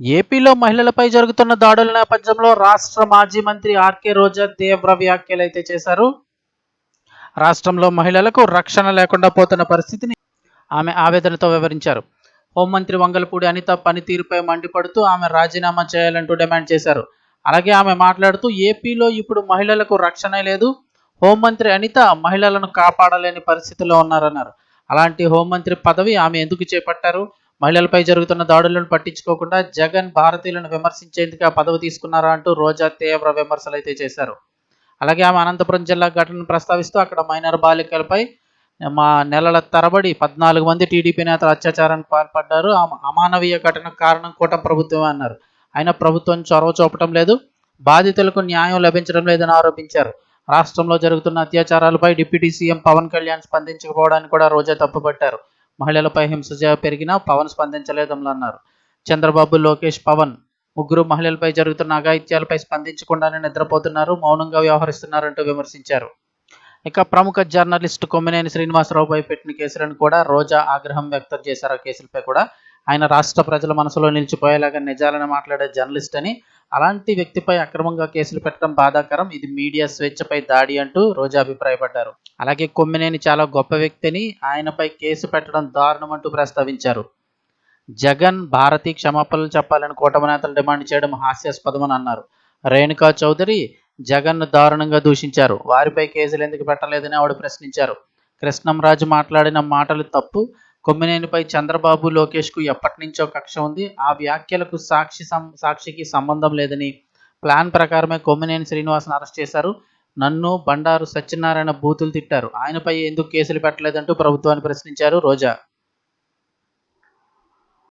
ఏపీలో మహిళలపై జరుగుతున్న దాడుల నేపథ్యంలో రాష్ట్ర మాజీ మంత్రి ఆర్కే రోజా తీవ్ర వ్యాఖ్యలు అయితే చేశారు. రాష్ట్రంలో మహిళలకు రక్షణ లేకుండా పోతున్న పరిస్థితిని ఆమె ఆవేదనతో వివరించారు. హోంమంత్రి వంగలపూడి అనిత పనితీరుపై మండిపడుతూ ఆమె రాజీనామా చేయాలంటూ డిమాండ్ చేశారు. అలాగే ఆమె మాట్లాడుతూ ఏపీలో ఇప్పుడు మహిళలకు రక్షణ లేదు. హోంమంత్రి అనిత మహిళలను కాపాడలేని పరిస్థితిలో ఉన్నారన్నారు. అలాంటి హోంమంత్రి పదవి ఆమె ఎందుకు చేపట్టారు? మహిళలపై జరుగుతున్న దాడులను పట్టించుకోకుండా జగన్ భారతీయులను విమర్శించేందుకు ఆ పదవి తీసుకున్నారా అంటూ రోజా తీవ్ర విమర్శలు అయితే చేశారు. అలాగే ఆమె అనంతపురం జిల్లా ఘటనను ప్రస్తావిస్తూ అక్కడ మైనర్ బాలికలపై మా నెలల తరబడి పద్నాలుగు మంది టీడీపీ నేతలు అత్యాచారానికి పాల్పడ్డారు. ఆ అమానవీయ ఘటనకు కారణం కూటమి ప్రభుత్వమే అన్నారు. అయినా ప్రభుత్వం చొరవ చూపటం లేదు. బాధితులకు న్యాయం లభించడం లేదని ఆరోపించారు. రాష్ట్రంలో జరుగుతున్న అత్యాచారాలపై డిప్యూటీ సీఎం పవన్ కళ్యాణ్ స్పందించకపోవడానికి కూడా రోజా తప్పుపట్టారు. మహిళలపై హింస పెరిగినా పవన్ స్పందించలేదని అన్నారు. చంద్రబాబు లోకేష్ పవన్ ముగ్గురు మహిళలపై జరుగుతున్న అఘాయిత్యాలపై స్పందించకుండానే నిద్రపోతున్నారు మౌనంగా వ్యవహరిస్తున్నారంటూ విమర్శించారు. ఇక ప్రముఖ జర్నలిస్ట్ కొమ్మినేని శ్రీనివాసరావుపై పెట్టిన కేసులను కూడా రోజా ఆగ్రహం వ్యక్తం చేశారు. ఆ కేసులపై కూడా ఆయన రాష్ట్ర ప్రజల మనసులో నిలిచిపోయేలాగా నిజాలను మాట్లాడే జర్నలిస్ట్ అని. అలాంటి వ్యక్తిపై అక్రమంగా కేసులు పెట్టడం బాధాకరం. ఇది మీడియా స్వేచ్ఛపై దాడి అంటూ రోజా అభిప్రాయపడ్డారు. అలాగే కొమ్మినేని చాలా గొప్ప వ్యక్తిని ఆయనపై కేసు పెట్టడం దారుణం అంటూ ప్రస్తావించారు. జగన్ భారతి క్షమాపణలు చెప్పాలని కూటమి నేతలు డిమాండ్ చేయడం హాస్యాస్పదమని అన్నారు. రేణుకా చౌదరి జగన్ను దారుణంగా దూషించారు. వారిపై కేసులు ఎందుకు పెట్టలేదని ఆవిడ ప్రశ్నించారు. కృష్ణంరాజు మాట్లాడిన మాటలు తప్పు. కొమ్మినేనిపై చంద్రబాబు లోకేష్కు ఎప్పటి నుంచో కక్ష ఉంది. ఆ వ్యాఖ్యలకు సాక్షి సం- సాక్షికి సంబంధం లేదని ప్లాన్ ప్రకారమే కొమ్మినేని శ్రీనివాసన్ అరెస్ట్ చేశారు. నన్ను బండారు సత్యనారాయణ బూతులు తిట్టారు. ఆయనపై ఎందుకు కేసులు పెట్టలేదంటూ ప్రభుత్వాన్ని ప్రశ్నించారు రోజా.